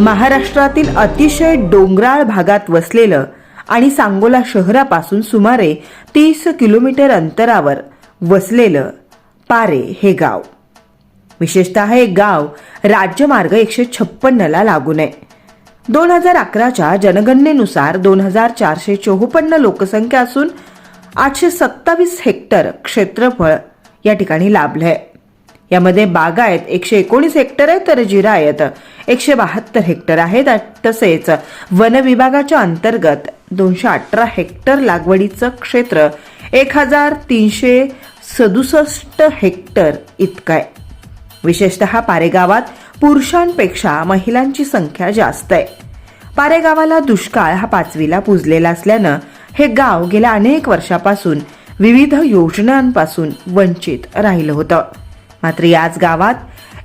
महाराष्ट्रातील अतिशय डोंगराळ भागात वसलेलं आणि सांगोला शहरापासून सुमारे तीस किलोमीटर अंतरावर वसलेलं पारे हे गाव. विशेषतः हे गाव राज्यमार्ग एकशे छप्पन्नला लागून आहे. दोन हजार अकराच्या जनगणनेनुसार दोन हजार चारशे चोपन्न लोकसंख्या असून आठशे सत्तावीस हेक्टर क्षेत्रफळ या ठिकाणी लाभलं आहे यामध्ये बागायत एकशे एकोणीस हेक्टर आहे तर जिरायत एकशे बहात्तर हेक्टर आहेत. तसेच वन विभागाच्या अंतर्गत दोनशे अठरा हेक्टर लागवडीचं क्षेत्र एक हजार तीनशे सदुसष्ट हेक्टर इतकं आहे. विशेषतः पारेगावात पुरुषांपेक्षा महिलांची संख्या जास्त आहे. पारेगावाला दुष्काळ हा पाचवीला पुजलेला असल्यानं हे गाव गेल्या अनेक वर्षापासून विविध योजनांपासून वंचित राहिलं होतं. मात्र याच गावात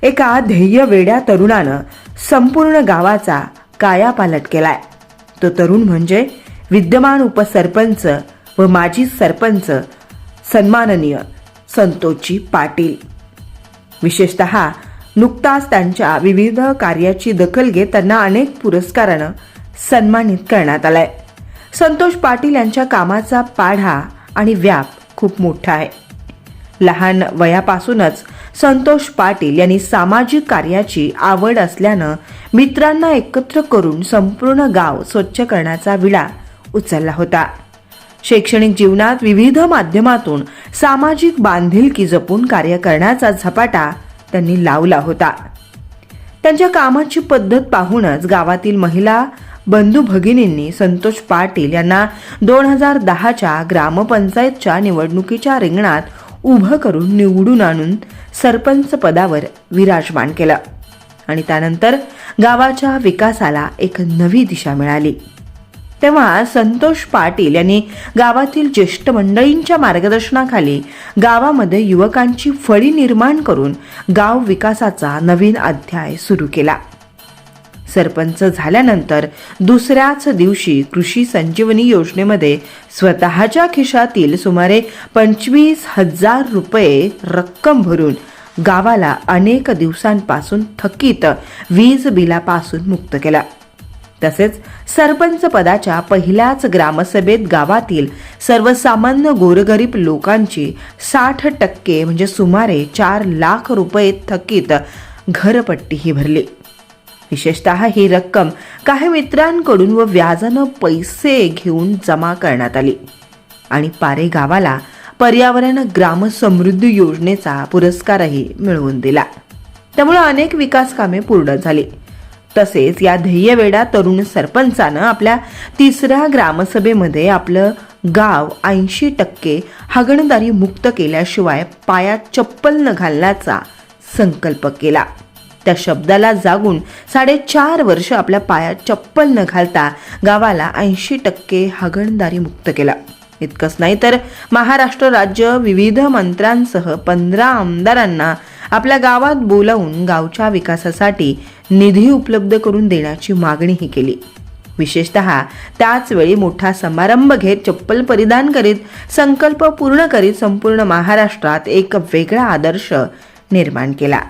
एका ध्येय वेड्या तरुणानं संपूर्ण गावाचा कायापालट केलाय. तो तरुण म्हणजे विद्यमान उपसरपंच व माजी सरपंच सन्माननीय संतोषजी पाटील. विशेषतः नुकताच त्यांच्या विविध कार्याची दखल घेत त्यांना अनेक पुरस्कारानं सन्मानित करण्यात आलाय. संतोष पाटील यांच्या कामाचा पाढा आणि व्याप खूप मोठा आहे. लहान वयापासूनच संतोष पाटील यांनी सामाजिक कार्याची आवड असल्यानं मित्रांना एकत्र करून संपूर्ण गाव स्वच्छ करण्याचा विडा उचलला होता. शैक्षणिक जीवनात विविध माध्यमातून सामाजिक बांधिलकी जपून कार्य करण्याचा झपाटा त्यांनी लावला होता. त्यांच्या कामाची पद्धत पाहूनच गावातील महिला बंधू भगिनींनी संतोष पाटील यांना दोन हजार दहाच्या ग्रामपंचायतच्या निवडणुकीच्या रिंगणात उभं करून निवडून आणून सरपंच पदावर विराजमान केलं. आणि त्यानंतर गावाच्या विकासाला एक नवी दिशा मिळाली. तेव्हा संतोष पाटील यांनी गावातील ज्येष्ठ मंडळींच्या मार्गदर्शनाखाली गावामध्ये युवकांची फळी निर्माण करून गाव विकासाचा नवीन अध्याय सुरू केला. सरपंच झाल्यानंतर दुसऱ्याच दिवशी कृषी संजीवनी योजनेमध्ये स्वतःच्या खिशातील सुमारे पंचवीस हजार रुपये रक्कम भरून गावाला अनेक दिवसांपासून थकीत वीज बिलापासून मुक्त केला. तसेच सरपंच पदाच्या पहिल्याच ग्रामसभेत गावातील सर्वसामान्य गोरगरीब लोकांची साठ टक्के म्हणजे सुमारे चार लाख रुपये थकीत घरपट्टीही भरली. विशेषतः ही रक्कम काही मित्रांकडून व व्याजानं पैसे घेऊन जमा करण्यात आली. आणि पारे गावाला पर्यावरण ग्राम समृद्धी योजनेचा पुरस्कारही मिळवून दिला. त्यामुळे अनेक विकास कामे पूर्ण झाली. तसेच या ध्येयवेडा तरुण सरपंचानं आपल्या तिसऱ्या ग्रामसभेमध्ये आपलं गाव ऐंशी टक्के हागणदारी मुक्त केल्याशिवाय पायात चप्पल न घालण्याचा संकल्प केला. त्या शब्दाला जागून साडेचार वर्ष आपल्या पायात चप्पल न घालता गावाला ऐंशी टक्के हागणदारी मुक्त केला. इतकंच नाही तर महाराष्ट्र राज्य विविध मंत्र्यांसह पंधरा आमदारांना आपल्या गावात बोलावून गावच्या विकासासाठी निधी उपलब्ध करून देण्याची मागणीही केली. विशेषतः त्याच वेळी मोठा समारंभ घेत चप्पल परिधान करीत संकल्प पूर्ण करीत संपूर्ण महाराष्ट्रात एक वेगळा आदर्श निर्माण केला.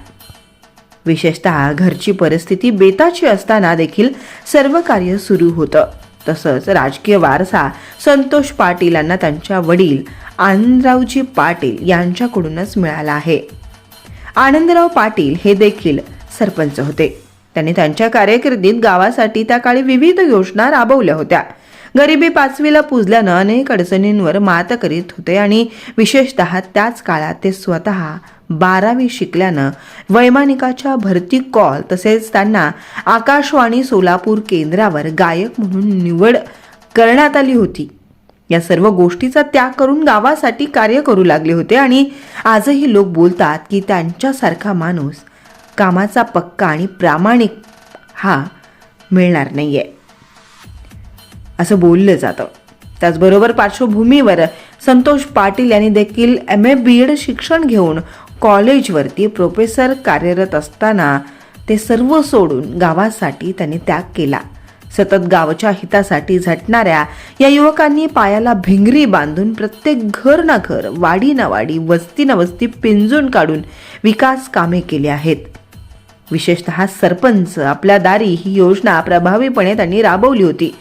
विशेषतः घरची परिस्थिती बेताची असताना देखील सर्व कार्य सुरू होतं. तसंच राजकीय वारसा संतोष पाटील यांना त्यांच्या वडील आनंदरावजी पाटील यांच्याकडूनच मिळाला आहे. आनंदराव पाटील हे देखील सरपंच होते. त्यांनी त्यांच्या कार्यकिर्दीत गावासाठी त्या काळी विविध योजना राबवल्या होत्या. गरिबी पाचवीला पुजल्यानं अनेक अडचणींवर मात करीत होते आणि विशेषतः त्याच काळात ते स्वतः बारावी शिकल्यानं वैमानिकाच्या भरती कॉल तसेच त्यांना आकाशवाणी सोलापूर केंद्रावर गायक म्हणून निवड करण्यात आली होती. या सर्व गोष्टीचा त्याग करून गावासाठी कार्य करू लागले होते आणि आजही लोक बोलतात की त्यांच्यासारखा माणूस कामाचा पक्का आणि प्रामाणिक हा मिळणार नाही आहे असं बोललं जातं. त्याचबरोबर पार्श्वभूमीवर संतोष पाटील यांनी देखील एम ए बी एड शिक्षण घेऊन कॉलेजवरती प्रोफेसर कार्यरत असताना ते सर्व सोडून गावासाठी त्यांनी त्याग केला. सतत गावच्या हितासाठी झटणाऱ्या या युवकांनी पायाला भिंगरी बांधून प्रत्येक घर ना घर वाडी ना वाडी वस्ती ना वस्ती पिंजून काढून विकास कामे केली आहेत. विशेषतः सरपंच आपल्या दारी ही योजना प्रभावीपणे त्यांनी राबवली होती.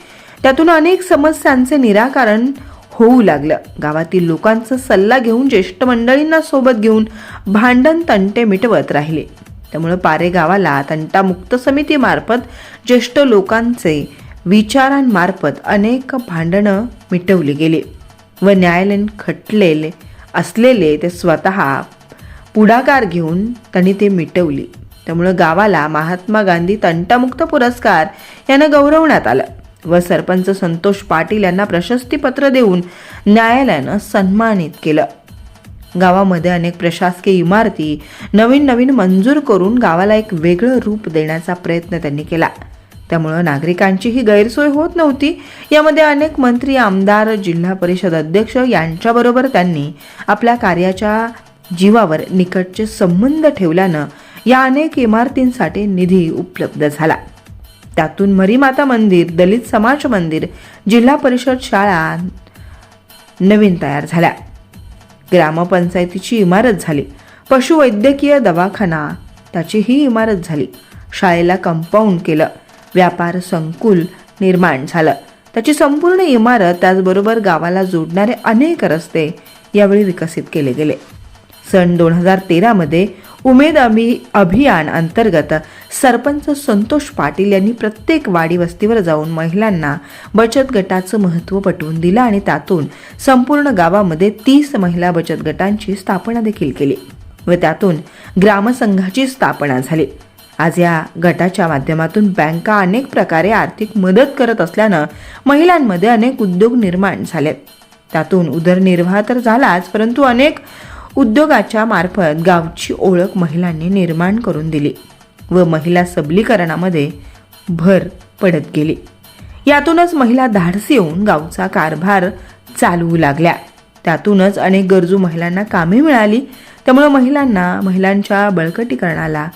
त्यातून अनेक समस्यांचे निराकरण होऊ लागलं. गावातील लोकांचा सल्ला घेऊन ज्येष्ठ मंडळींना सोबत घेऊन भांडण तंटे मिटवत राहिले. त्यामुळे पारे गावाला तंटामुक्त समितीमार्फत ज्येष्ठ लोकांचे विचारांमार्फत अनेक भांडणं मिटवली गेली. व न्यायालयीन खटलेले असलेले ते स्वतः पुढाकार घेऊन त्यांनी ते मिटवली. त्यामुळं गावाला महात्मा गांधी तंटामुक्त पुरस्कार यानं गौरवण्यात आलं. व सरपंच संतोष पाटील यांना प्रशस्तीपत्र देऊन न्यायालयानं सन्मानित केलं. गावामध्ये अनेक प्रशासकीय इमारती नवीन नवीन मंजूर करून गावाला एक वेगळं रूप देण्याचा प्रयत्न त्यांनी केला. त्यामुळं नागरिकांचीही गैरसोय होत नव्हती. यामध्ये अनेक मंत्री आमदार जिल्हा परिषद अध्यक्ष यांच्याबरोबर त्यांनी आपल्या कार्याच्या जीवावर निकटचे संबंध ठेवल्यानं या अनेक इमारतींसाठी निधी उपलब्ध झाला. त्यातून मरीमाता मंदिर दलित समाज मंदिर जिल्हा परिषद शाळा नवीन तयार झाल्या. ग्रामपंचायतीची इमारत झाली. पशुवैद्यकीय दवाखाना त्याची ही इमारत झाली. शाळेला कंपाऊंड केलं. व्यापार संकुल निर्माण झालं. त्याची संपूर्ण इमारत त्याचबरोबर गावाला जोडणारे अनेक रस्ते यावेळी विकसित केले गेले. सन दोन हजार तेरामध्ये उमेद अभि अभियान अंतर्गत सरपंच संतोष पाटील यांनी प्रत्येक वाडी वस्तीवर जाऊन महिलांना बचत गटाचं महत्त्व पटवून दिलं आणि त्यातून संपूर्ण गावामध्ये तीस महिला बचत गटांची स्थापना देखील केली व त्यातून ग्रामसंघाची स्थापना झाली. आज या गटाच्या माध्यमातून बँका अनेक प्रकारे आर्थिक मदत करत असल्यानं महिलांमध्ये अनेक उद्योग निर्माण झालेत. त्यातून उदरनिर्वाह तर झालाच परंतु अनेक उद्योगाच्या मार्फत गावची ओळख महिलांनी निर्माण करून दिली व महिला सबलीकरणामध्ये भर पडत गेली. यातूनच महिला धाडसी येऊन गावचा कारभार चालवू लागल्या. त्यातूनच अनेक गरजू महिलांना कामे मिळाली. त्यामुळे महिलांना महिलांच्या बळकटीकरणाला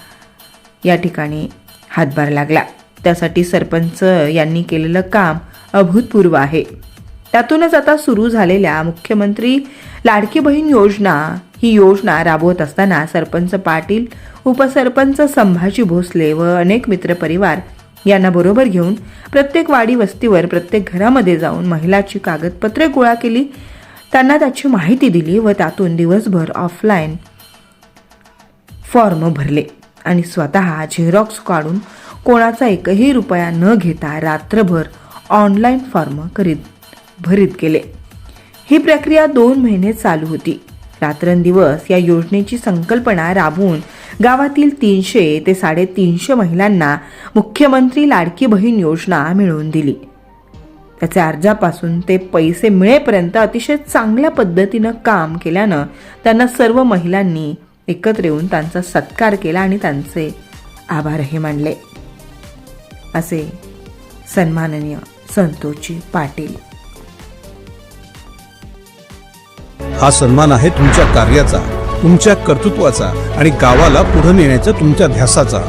या ठिकाणी हातभार लागला. त्यासाठी सरपंच यांनी केलेलं काम अभूतपूर्व आहे. त्यातूनच आता सुरू झालेल्या मुख्यमंत्री लाडकी बहीण योजना ही योजना राबवत असताना सरपंच पाटील उपसरपंच संभाजी भोसले व अनेक मित्रपरिवार यांना बरोबर घेऊन प्रत्येक वाडी वस्तीवर प्रत्येक घरामध्ये जाऊन महिलाची कागदपत्रे गोळा केली. त्यांना त्याची माहिती दिली व त्यातून दिवसभर ऑफलाईन फॉर्म भरले आणि स्वतः झेरॉक्स काढून कोणाचा एकही रुपया न घेता रात्रभर ऑनलाईन फॉर्म करीत भरीत गेले. ही प्रक्रिया दोन महिने चालू होती. रात्रंदिवस या योजनेची संकल्पना राबवून गावातील तीनशे ते साडेतीनशे महिलांना मुख्यमंत्री लाडकी बहीण योजना मिळवून दिली. त्याच्या अर्जापासून ते पैसे मिळेपर्यंत अतिशय चांगल्या पद्धतीनं काम केल्यानं त्यांना सर्व महिलांनी एकत्र येऊन त्यांचा सत्कार केला आणि त्यांचे आभारही मानले. असे सन्माननीय संतोषजी पाटील. हा सन्मान आहे तुमच्या कार्याचा तुमच्या कर्तृत्वाचा आणि गावाला पुढे नेण्याचा तुमच्या ध्यासाचा.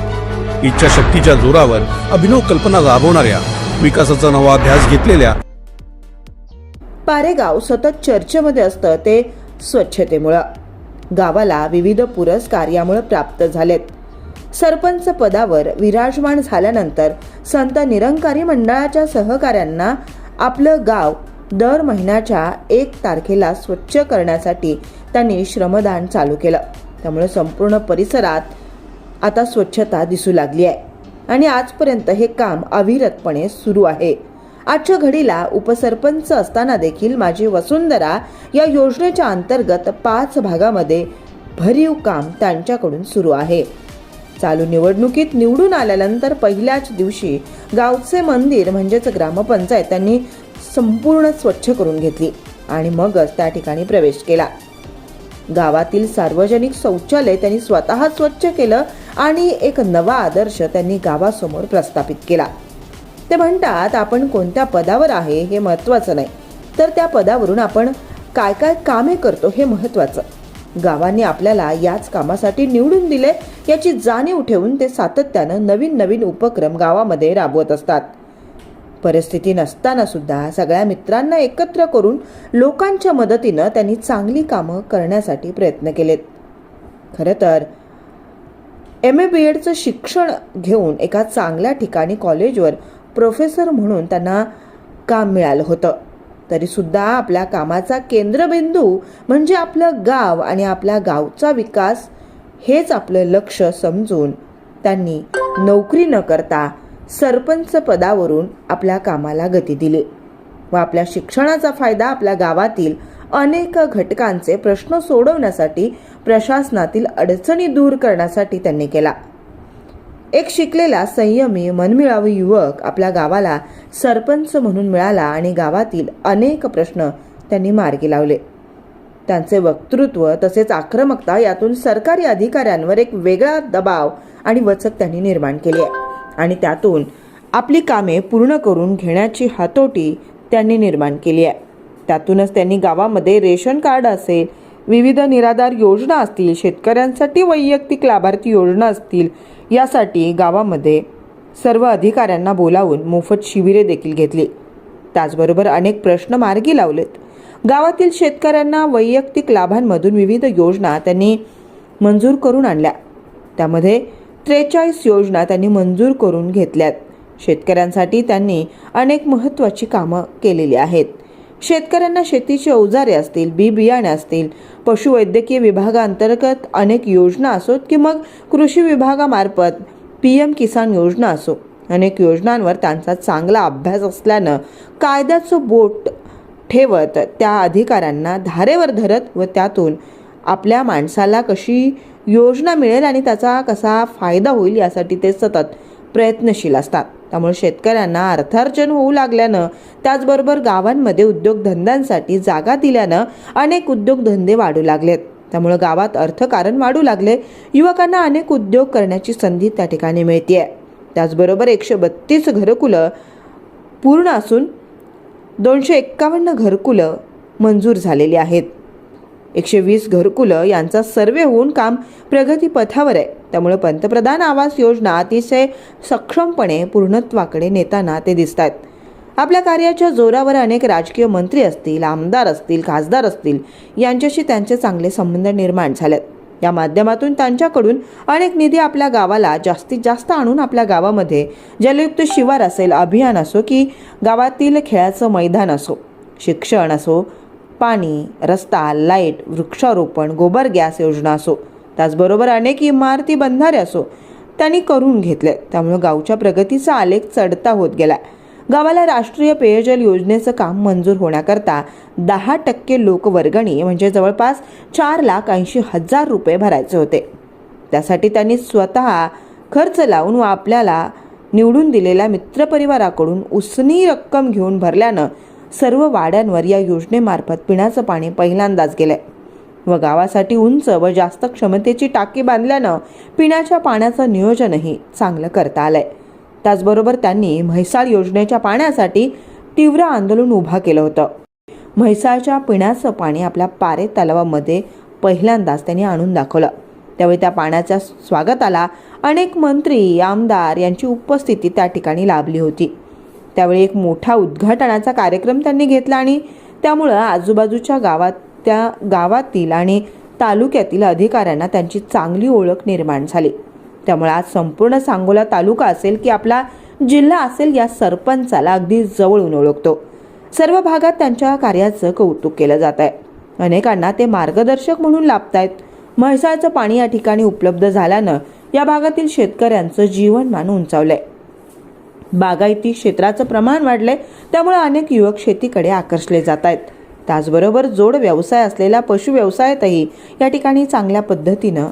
इच्छाशक्तीच्या जोरावर अभिनव कल्पना राबवणाऱ्या विकासाचा नवा ध्यास घेतलेल्या पारेगाव सतत चर्चेमध्ये असतं ते स्वच्छतेमुळं. गावाला विविध पुरस्कार यामुळे प्राप्त झालेत. सरपंच पदावर विराजमान झाल्यानंतर संत निरंकारी मंडळाच्या सहकाऱ्यांना आपलं गाव दर महिन्याच्या एक तारखेला स्वच्छ करण्यासाठी त्यांनी श्रमदान चालू केलं. त्यामुळे संपूर्ण परिसरात आता स्वच्छता दिसू लागली आहे. आणि आजपर्यंत हे काम अविरतपणे सुरू आहे. आजच्या घडीला उपसरपंच असताना देखील माझी वसुंधरा या योजनेच्या अंतर्गत पाच भागामध्ये भरीव काम त्यांच्याकडून सुरू आहे. चालू निवडणुकीत निवडून आल्यानंतर पहिल्याच दिवशी गावचे मंदिर म्हणजेच ग्रामपंचायत त्यांनी संपूर्ण स्वच्छ करून घेतली आणि मगच त्या ठिकाणी प्रवेश केला. गावातील सार्वजनिक शौचालय त्यांनी स्वतः स्वच्छ केलं आणि एक नवा आदर्श त्यांनी गावासमोर प्रस्थापित केला. ते म्हणतात आपण कोणत्या पदावर आहे हे महत्त्वाचं नाही. तर त्या पदावरून आपण काय काय कामे करतो हे महत्त्वाचं. गावांनी आपल्याला याच कामासाठी निवडून दिले याची जाणीव ठेवून ते सातत्यानं नवीन नवीन उपक्रम गावामध्ये राबवत असतात. परिस्थिती नसताना सुद्धा सगळ्या मित्रांना एकत्र करून लोकांच्या मदतीनं त्यांनी चांगली कामं करण्यासाठी प्रयत्न केलेत. खरं तर एम ए बी एडचं शिक्षण घेऊन एका चांगल्या ठिकाणी कॉलेजवर प्रोफेसर म्हणून त्यांना काम मिळालं होतं. तरीसुद्धा आपल्या कामाचा केंद्रबिंदू म्हणजे आपलं गाव आणि आपल्या गावचा विकास हेच आपलं लक्ष समजून त्यांनी नोकरी न करता सरपंच पदावरून आपल्या कामाला गती दिली व आपल्या शिक्षणाचा फायदा आपल्या गावातील अनेक घटकांचे प्रश्न सोडवण्यासाठी प्रशासनातील अडचणी दूर करण्यासाठी त्यांनी केला. एक शिकलेला संयमी मनमिळावू युवक आपल्या गावाला सरपंच म्हणून मिळाला आणि गावातील अनेक प्रश्न त्यांनी मार्गी लावले. त्यांचे वक्तृत्व तसेच आक्रमकता यातून सरकारी अधिकाऱ्यांवर एक वेगळा दबाव आणि वचक त्यांनी निर्माण केली आहे. आणि त्यातून आपली कामे पूर्ण करून घेण्याची हातोटी त्यांनी निर्माण केली आहे. त्यातूनच त्यांनी गावामध्ये रेशन कार्ड असेल विविध निराधार योजना असतील शेतकऱ्यांसाठी वैयक्तिक लाभार्थी योजना असतील यासाठी गावामध्ये सर्व अधिकाऱ्यांना बोलावून मोफत शिबिरे देखील घेतली. त्याचबरोबर अनेक प्रश्न मार्गी लावलेत. गावातील शेतकऱ्यांना वैयक्तिक लाभांमधून विविध योजना त्यांनी मंजूर करून आणल्या. त्यामध्ये त्रेचाळीस योजना त्यांनी मंजूर करून घेतल्यात. शेतकऱ्यांसाठी त्यांनी अनेक महत्त्वाची कामं केलेली आहेत. शेतकऱ्यांना शेतीची अवजारे असतील बी बियाणे असतील पशुवैद्यकीय विभागाअंतर्गत अनेक योजना असोत की मग कृषी विभागामार्फत पी एम किसान योजना असो. अनेक योजनांवर त्यांचा चांगला अभ्यास असल्यानं कायद्याचं बोट ठेवत त्या अधिकाऱ्यांना धारेवर धरत व त्यातून आपल्या माणसाला कशी योजना मिळेल आणि त्याचा कसा फायदा होईल यासाठी ते सतत प्रयत्नशील असतात. त्यामुळे शेतकऱ्यांना अर्थार्जन होऊ लागल्यानं त्याचबरोबर गावांमध्ये उद्योगधंद्यांसाठी जागा दिल्यानं अनेक उद्योगधंदे वाढू लागलेत. त्यामुळे गावात अर्थकारण वाढू लागले. युवकांना अनेक उद्योग करण्याची संधी त्या ठिकाणी मिळते त्याचबरोबर एकशे बत्तीस घरकुलं पूर्ण असून दोनशे एक्कावन्न घरकुलं मंजूर झालेली आहेत. एकशे वीस घरकुलं यांचा सर्वे होऊन काम प्रगतीपथावर आहे. त्यामुळे पंतप्रधान आवास योजना अतिशय सक्षमपणे पूर्णत्वाकडे नेताना ते दिसत आहेत आपल्या कार्याच्या जोरावर अनेक राजकीय मंत्री असतील आमदार असतील खासदार असतील यांच्याशी त्यांचे चांगले संबंध निर्माण झालेत. या माध्यमातून त्यांच्याकडून अनेक निधी आपल्या गावाला जास्तीत जास्त आणून आपल्या गावामध्ये जलयुक्त शिवार असेल अभियान असो की गावातील खेळाचं मैदान असो शिक्षण असो पाणी रस्ता लाइट वृक्षारोपण गोबर गॅस योजना असो. त्याचबरोबर अनेक इमारती बंधारे असो. त्यांनी करून घेतले. त्यामुळे गावच्या प्रगतीचा आलेख चढता होत गेला. गावाला राष्ट्रीय पेयजल योजनेचं काम मंजूर होण्याकरता दहा टक्के लोकवर्गणी म्हणजे जवळपास चार लाख ऐंशी हजार रुपये भरायचे होते. त्यासाठी त्यांनी स्वतः खर्च लावून व आपल्याला निवडून दिलेल्या मित्रपरिवाराकडून उसनी रक्कम घेऊन भरल्यानं सर्व वाड्यांवर या योजनेमार्फत पिण्याचं पाणी पहिल्यांदाच गेलंय. व गावासाठी उंच व जास्त क्षमतेची टाकी बांधल्यानं पिण्याच्या पाण्याचं नियोजनही चांगलं करता आलंय. त्याचबरोबर त्यांनी म्हैसाळ योजनेच्या पाण्यासाठी तीव्र आंदोलन उभा केलं होतं. म्हैसाळच्या पिण्याचं पाणी आपल्या पारे तलावामध्ये पहिल्यांदाच त्यांनी आणून दाखवलं. त्यावेळी त्या पाण्याच्या स्वागताला अनेक मंत्री आमदार यांची उपस्थिती त्या ठिकाणी लाभली होती. त्यावेळी एक मोठा उद्घाटनाचा कार्यक्रम त्यांनी घेतला आणि त्यामुळं आजूबाजूच्या गावात त्या गावातील आणि तालुक्यातील अधिकाऱ्यांना त्यांची चांगली ओळख निर्माण झाली. त्यामुळे आज संपूर्ण सांगोला तालुका असेल की आपला जिल्हा असेल या सरपंचाला अगदी जवळून ओळखतो. सर्व भागात त्यांच्या कार्याचं कौतुक केलं जात आहे अनेकांना ते मार्गदर्शक म्हणून लाभतायत. म्हैसाळचं पाणी या ठिकाणी उपलब्ध झाल्यानं या भागातील शेतकऱ्यांचं जीवनमान उंचावलंय. बागायती क्षेत्राचं प्रमाण वाढलंय त्यामुळे अनेक युवक शेतीकडे आकर्षले जात आहेत त्याचबरोबर जोड व्यवसाय असलेला पशु व्यवसायातही या ठिकाणी चांगल्या पद्धतीनं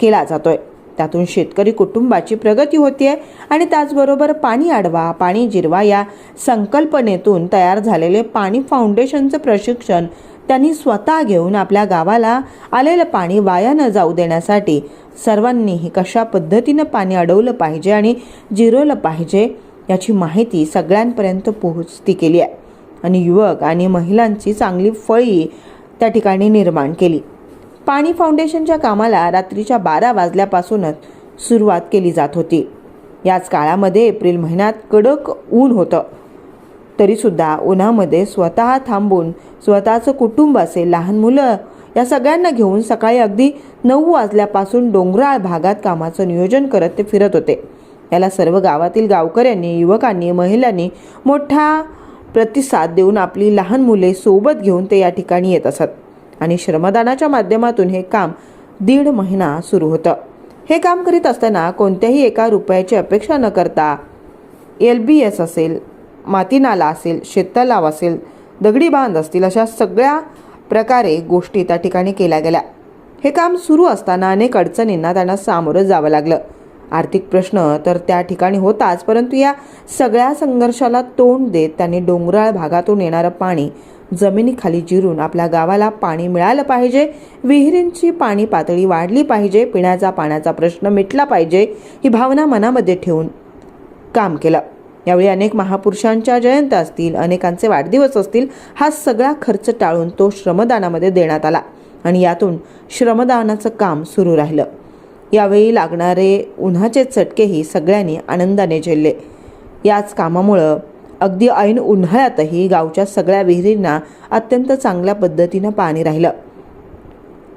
केला जातोय. त्यातून शेतकरी कुटुंबाची प्रगती होतीये आणि त्याचबरोबर पाणी अडवा पाणी जिरवा या संकल्पनेतून तयार झालेले पाणी फाउंडेशनचं प्रशिक्षण त्यांनी स्वतः घेऊन आपल्या गावाला आलेलं पाणी वाया न जाऊ देण्यासाठी सर्वांनीही कशा पद्धतीनं पाणी अडवलं पाहिजे आणि जिरवलं पाहिजे याची माहिती सगळ्यांपर्यंत पोहोचती केली आहे. आणि युवक आणि महिलांची चांगली फळी त्या ठिकाणी निर्माण केली. पाणी फाउंडेशनच्या कामाला रात्रीच्या बारा वाजल्यापासूनच सुरुवात केली जात होती. याच काळामध्ये एप्रिल महिन्यात कडक ऊन होतं. तरीसुद्धा उन्हामध्ये स्वतः थांबून स्वतःचं कुटुंब असेल लहान मुलं या सगळ्यांना घेऊन सकाळी अगदी नऊ वाजल्यापासून डोंगराळ भागात कामाचं नियोजन करत ते फिरत होते. याला सर्व गावातील गावकऱ्यांनी युवकांनी महिलांनी मोठा प्रतिसाद देऊन आपली लहान मुले सोबत घेऊन ते या ठिकाणी येत असत. आणि श्रमदानाच्या माध्यमातून हे काम दीड महिना सुरू होतं. हे काम करीत असताना कोणत्याही एका रुपयाची अपेक्षा न करता एल बी एस असेल माती नाला असेल शेततलाव असेल दगडी बांध असतील अशा सगळ्या प्रकारे गोष्टी त्या ठिकाणी केल्या गेल्या. हे काम सुरू असताना अनेक अडचणींना त्यांना सामोरं जावं लागलं. आर्थिक प्रश्न तर त्या ठिकाणी होताच परंतु या सगळ्या संघर्षाला तोंड देत त्यांनी डोंगराळ भागातून येणारं पाणी जमिनीखाली जिरून आपल्या गावाला पाणी मिळालं पाहिजे विहिरींची पाणी पातळी वाढली पाहिजे पिण्याचा पाण्याचा प्रश्न मिटला पाहिजे ही भावना मनामध्ये ठेवून काम केलं. यावेळी अनेक महापुरुषांच्या जयंत्या असतील अनेकांचे वाढदिवस असतील हा सगळा खर्च टाळून तो श्रमदानामध्ये देण्यात आला आणि यातून श्रमदानाचं काम सुरू राहिलं. यावेळी लागणारे उन्हाचे चटकेही सगळ्यांनी आनंदाने झेलले. याच कामामुळं अगदी ऐन उन्हाळ्यातही गावच्या सगळ्या विहिरींना अत्यंत चांगल्या पद्धतीनं पाणी राहिलं.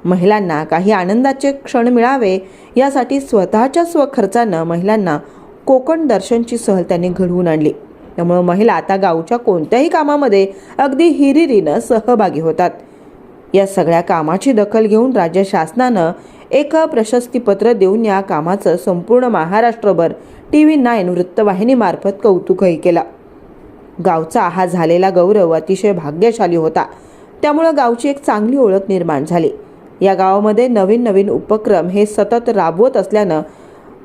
महिलांना काही आनंदाचे क्षण मिळावे यासाठी स्वतःच्या स्वखर्चानं महिलांना कोकण दर्शनची सहल त्यांनी घडवून आणली. त्यामुळं महिला आता गावच्या कोणत्याही कामामध्ये अगदी हिरिरीनं सहभागी होतात. या सगळ्या कामाची दखल घेऊन राज्य शासनानं एक प्रशस्तीपत्र देऊन या कामाचं संपूर्ण महाराष्ट्रभर टी व्ही नाईन वृत्तवाहिनीमार्फत कौतुकही केलं. गावचा हा झालेला गौरव अतिशय भाग्यशाली होता. त्यामुळं गावची एक चांगली ओळख निर्माण झाली. या गावामध्ये नवीन नवीन उपक्रम हे सतत राबवत असल्यानं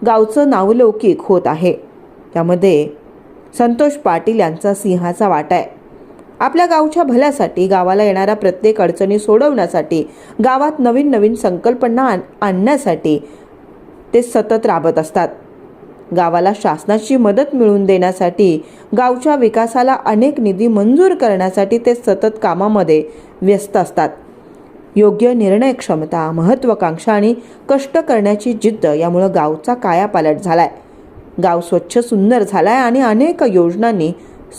गावचं नावलौकिक होत आहे. त्यामध्ये संतोष पाटील यांचा सिंहाचा वाटा आहे. आपल्या गावच्या भल्यासाठी गावाला येणाऱ्या प्रत्येक अडचणी सोडवण्यासाठी गावात नवीन नवीन संकल्पना आण- आणण्यासाठी ते सतत राबत असतात. गावाला शासनाची मदत मिळवून देण्यासाठी गावच्या विकासाला अनेक निधी मंजूर करण्यासाठी ते सतत कामामध्ये व्यस्त असतात. योग्य निर्णय क्षमता आणि कष्ट करण्याची जिद्द यामुळं गावचा कायापालट झाला आहे गाव स्वच्छ सुंदर झाला आहे आणि अनेक योजनांनी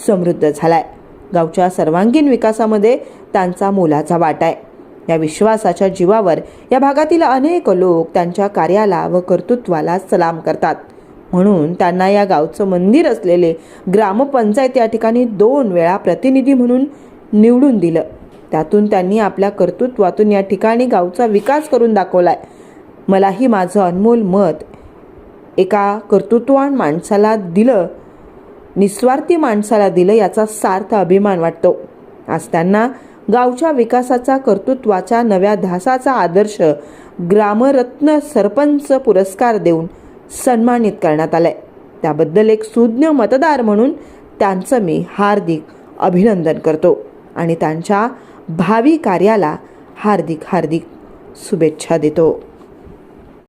समृद्ध झाला आहे गावच्या सर्वांगीण विकासामध्ये त्यांचा मोलाचा वाटा आहे. या विश्वासाच्या जीवावर या भागातील अनेक लोक त्यांच्या कार्याला व कर्तृत्वाला सलाम करतात. म्हणून त्यांना या गावचं मंदिर असलेले ग्रामपंचायत या ठिकाणी दोन वेळा प्रतिनिधी म्हणून निवडून दिलं. त्यातून त्यांनी आपल्या कर्तृत्वातून या ठिकाणी गावचा विकास करून दाखवला आहे मलाही माझं अनमोल मत एका कर्तृत्ववान माणसाला दिलं निस्वार्थी माणसाला दिलं याचा सार्थ अभिमान वाटतो. आज त्यांना गावच्या विकासाचा कर्तृत्वाच्या नव्या धासाचा आदर्श ग्रामरत्न सरपंच पुरस्कार देऊन सन्मानित करण्यात आलाय. त्याबद्दल एक सुज्ञ मतदार म्हणून त्यांचं मी हार्दिक अभिनंदन करतो. आणि त्यांच्या भावी कार्याला हार्दिक हार्दिक शुभेच्छा देतो.